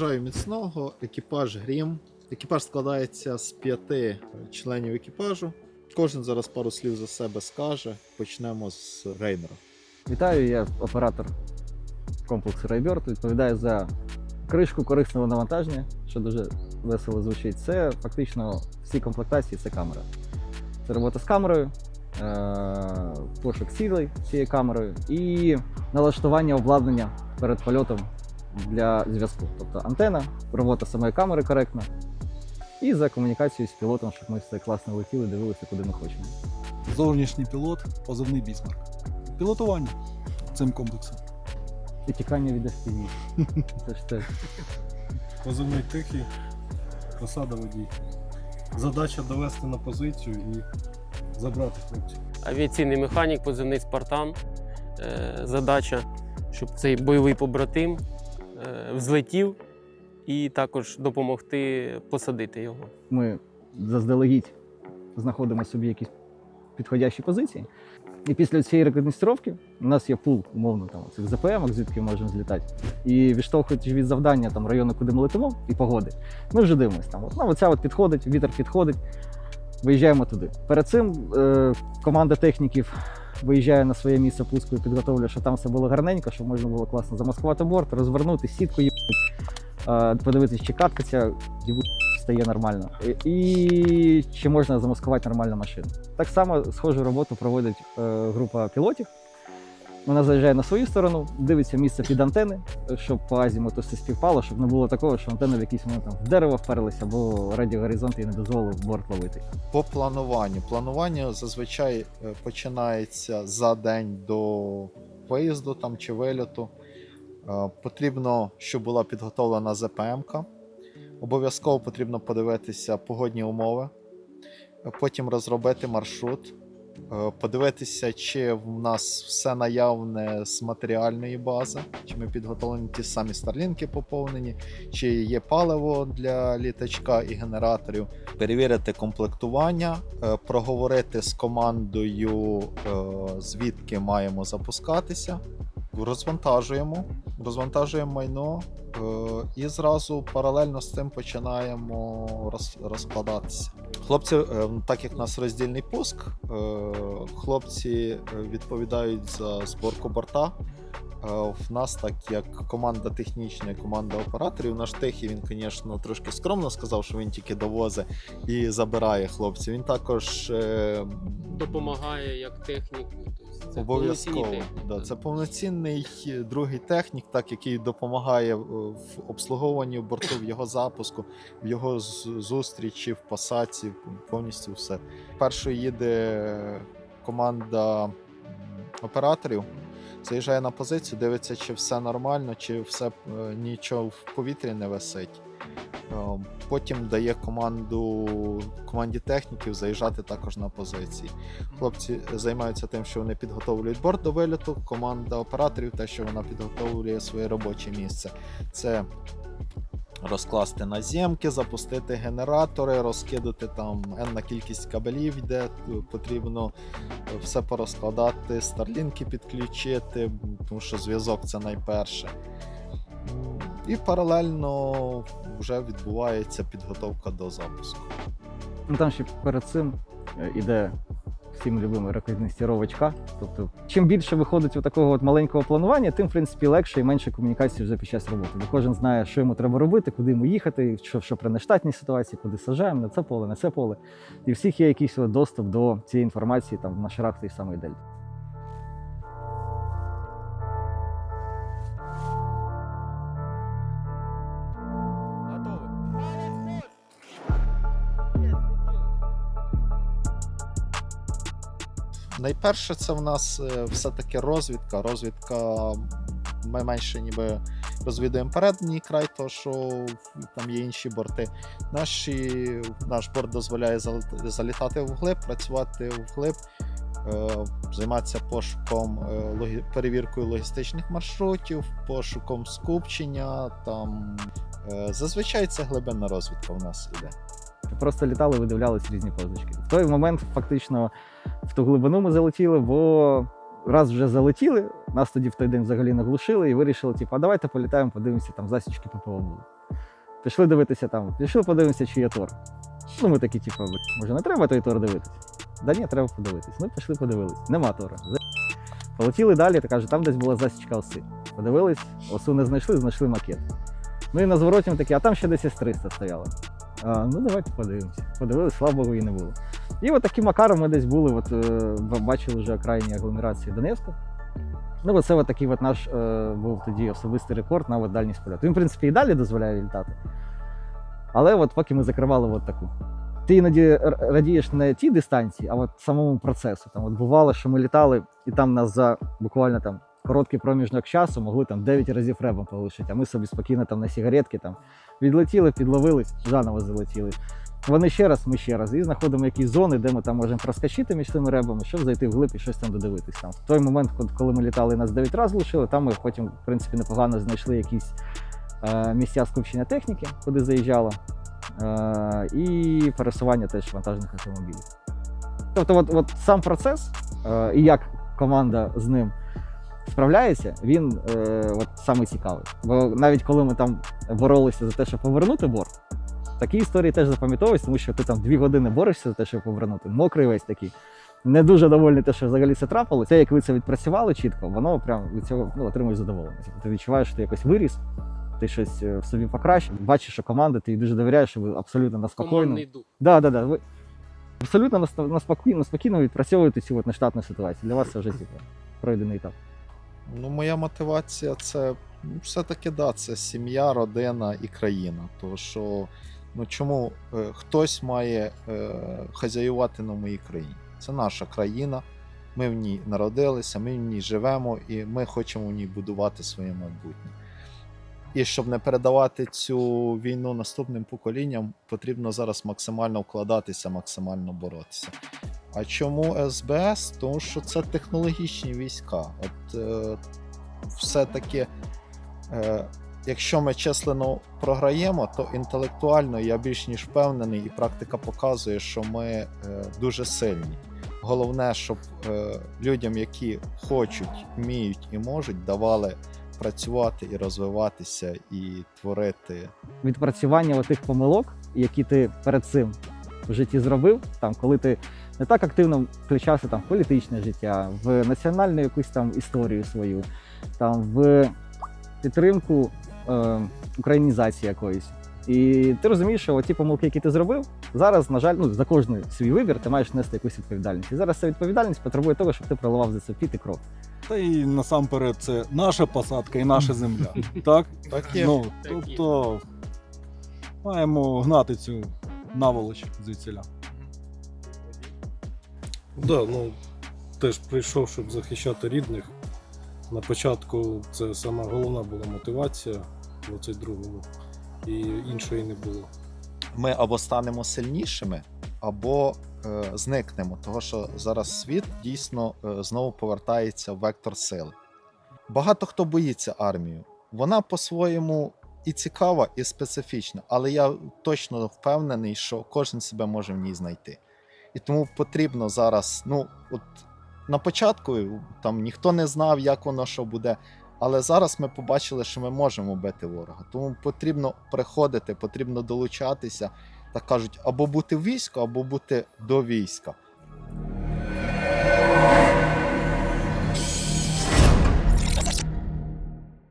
Бажаю міцного, екіпаж Грім. Екіпаж складається з п'яти членів екіпажу. Кожен зараз пару слів за себе скаже. Почнемо з Рейнера. Вітаю, я оператор комплексу Райберт. Відповідаю за кришку корисного навантаження, що дуже весело звучить. Це фактично всі комплектації, це камера. Це робота з камерою, е- пошук цілей цією камерою і налаштування обладнання перед польотом для зв'язку. Тобто антена, робота самої камери коректна. І за комунікацією з пілотом, щоб ми все класно летіли, дивилися, куди ми хочемо. Зовнішній пілот, позивний бісмарк. Пілотування цим комплексом. І тікання від FPV. Це ж теж. Позивний тихий, посада водій. Задача довести на позицію і забрати хлопців. авіаційний механік, позивний Спартан. Е, Задача, щоб цей бойовий побратим взлетів і також допомогти посадити його. ми заздалегідь знаходимо собі якісь підходящі позиції. І після цієї рекогностировки у нас є пул, умовно, там цих ЗПМ, звідки можемо злітати. І відштовхуючись від завдання там, району, куди ми летимо, і погоди, ми вже дивимося. Там, ну, оця от підходить, вітер підходить, виїжджаємо туди. Перед цим е, команда техніків виїжджає на своє місце пуску і підготовлює, щоб там все було гарненько, щоб можна було класно замаскувати борт, розвернути, сітку їбуть, подивитись, чи катка ця стає нормально. І чи можна замаскувати нормальну машину. Так само схожу роботу проводить е, група пілотів. Вона заїжджає на свою сторону, дивиться місце під антени, щоб по азімуту все співпало, щоб не було такого, що антени в якийсь момент там в дерево вперлися, або радіогоризонт і не дозволив борт ловити. По плануванню. Планування зазвичай е, починається за день до виїзду там, чи вильоту. Е, Потрібно, щоб була підготовлена ЗПМ-ка. Обов'язково потрібно подивитися погодні умови, Е, потім розробити маршрут, подивитися, чи в нас все наявне з матеріальної бази, чи ми підготовлені ті самі старлінки поповнені, чи є паливо для літачка і генераторів перевірити комплектування, е, проговорити з командою, е, звідки маємо запускатися. Розвантажуємо, розвантажуємо майно е, і зразу паралельно з цим починаємо роз, розкладатися. Хлопці, е, так як в нас роздільний пуск, е, хлопці е, відповідають за зборку борта. В нас, так як команда технічна команда операторів, наш техі він, звісно, трошки скромно сказав, що він тільки довозить і забирає хлопців. Він також Допомагає як технік. Це обов'язково. Да, це повноцінний е, другий технік, так, який допомагає е, в обслуговуванні борту, в його запуску, в його зустрічі, в пасаці, повністю все. Першою їде команда операторів. Заїжджає на позицію, дивиться, чи все нормально, чи все е, нічого в повітрі не висить. Е, Потім дає команду команді техніків заїжджати також на позиції. Хлопці займаються тим, що вони підготовлюють борт до виліту. Команда операторів, те, що вона підготовлює своє робоче місце. Це розкласти наземки, запустити генератори, розкидати там енна кількість кабелів, де потрібно е, все порозкладати, старлінки підключити, тому що зв'язок це найперше. І паралельно вже відбувається підготовка до запуску. Ну там ще перед цим е, іде всім любимо рекогностіровочка. Тобто, чим більше виходить у такого от маленького планування, тим в принципі легше і менше комунікації вже під час роботи. Бо кожен знає, що йому треба робити, куди йому їхати, що, що при нештатній ситуації, куди сажаємо на це поле, на це поле. І всіх є якийсь доступ до цієї інформації там на шарах тієї самої дельти. Найперше, це в нас е, все-таки розвідка. Розвідка ми менше ніби розвідуємо передній край, то що там є інші борти. Наші, наш борт дозволяє залітати вглиб, працювати вглиб, е, займатися пошуком, е, перевіркою логістичних маршрутів, пошуком скупчення. Там, зазвичай це глибинна розвідка у нас іде. Просто літали, видивлялись різні позначки. В той момент фактично в ту глибину ми залетіли, бо раз вже залетіли, нас тоді в той день взагалі наглушили і вирішили, типу, а давайте політаємо, подивимося, там засічки ППО були. Пішли дивитися там, пішли подивимося, чи є тор. Ну, ми такі, типу, може, не треба той тор дивитися? Да ні, треба подивитись. Ну, пішли подивились. Нема тора. Полетіли далі, та каже, там десь була засічка оси. Подивились, осу не знайшли, знайшли макет. Ну і на звороті такі, а там ще десь С-300 стояло. А, ну давайте подивимося. Подивились, слава Богу, і не було. І от таким макаром ми десь були, от, е, бачили вже окраїні агломерації Донецька. Ну, це от такий от наш е, був тоді особистий рекорд на от дальність польоту. Він, в принципі, і далі дозволяє літати. Але от поки ми закривали от таку. Ти іноді радієш не тій дистанції, а от самому процесу. Там от бувало, що ми літали, і там нас за буквально там короткий проміжок часу могли там 9 разів ребом полишити, а ми собі спокійно там на сигаретки там відлетіли, підловились, заново залетіли. Вони ще раз, ми ще раз, і знаходимо якісь зони, де ми там можемо проскочити між тими ребами, щоб зайти вглиб і щось там додивитись. Там. В той момент, коли ми літали, нас 9 разів лишили, там ми потім, в принципі, непогано знайшли якісь е, місця скупчення техніки, куди заїжджала, е, і пересування теж вантажних автомобілів. Тобто, от, от сам процес е, і як команда з ним справляється, він е, от саме цікавий. Бо навіть коли ми там боролися за те, щоб повернути борт, такі історії теж запам'ятовуються, тому що ти там дві години борешся за те, щоб повернути. Мокрий весь такий. Не дуже довольний те, що взагалі це трапило. Це як ви це відпрацювали чітко, воно прям від цього ну, отримуєш задоволення. Ти відчуваєш, що ти якось виріс, ти щось е, в собі покращив, бачиш, що команда, ти їй дуже довіряєш, що ви абсолютно на спокійно. Да, да, да. Ви абсолютно на, на, спокійно, спокійно відпрацьовуєте цю от нештатну ситуацію. Для вас це вже типу, пройдений етап. Ну, моя мотивація це ну, все-таки да, це сім'я, родина і країна. Тому що ну чому е, хтось має е, хазяювати на моїй країні? Це наша країна. Ми в ній народилися, ми в ній живемо, і ми хочемо в ній будувати своє майбутнє. І щоб не передавати цю війну наступним поколінням, потрібно зараз максимально вкладатися, максимально боротися. А чому СБС? Тому що це технологічні війська. От е, все-таки, е, якщо ми числено програємо, то інтелектуально я більш ніж впевнений, і практика показує, що ми е, дуже сильні. Головне, щоб е, людям, які хочуть, вміють і можуть, давали працювати і розвиватися, і творити відпрацювання тих помилок, які ти перед цим в житті зробив, там, коли ти не так активно включався там, в політичне життя, в національну якусь там історію свою, там, в підтримку е, українізації якоїсь. І ти розумієш, що ті помилки, які ти зробив, зараз, на жаль, ну, за кожний свій вибір ти маєш нести якусь відповідальність. І зараз ця відповідальність потребує того, щоб ти проливав за це піт і кров. Та і насамперед це наша посадка і наша земля. Так? так є. Ну, тобто маємо гнати цю наволоч звідсіля. Да, ну теж прийшов, щоб захищати рідних. На початку це сама головна була мотивація в 22-му, і іншої не було. Ми або станемо сильнішими, або е, зникнемо, того що зараз світ дійсно е, знову повертається в вектор сили. Багато хто боїться армію. Вона по-своєму і цікава, і специфічна, але я точно впевнений, що кожен себе може в ній знайти. І тому потрібно зараз, ну, от на початку там ніхто не знав, як воно що буде. Але зараз ми побачили, що ми можемо бити ворога. Тому потрібно приходити, потрібно долучатися, так кажуть, або бути в війську, або бути до війська.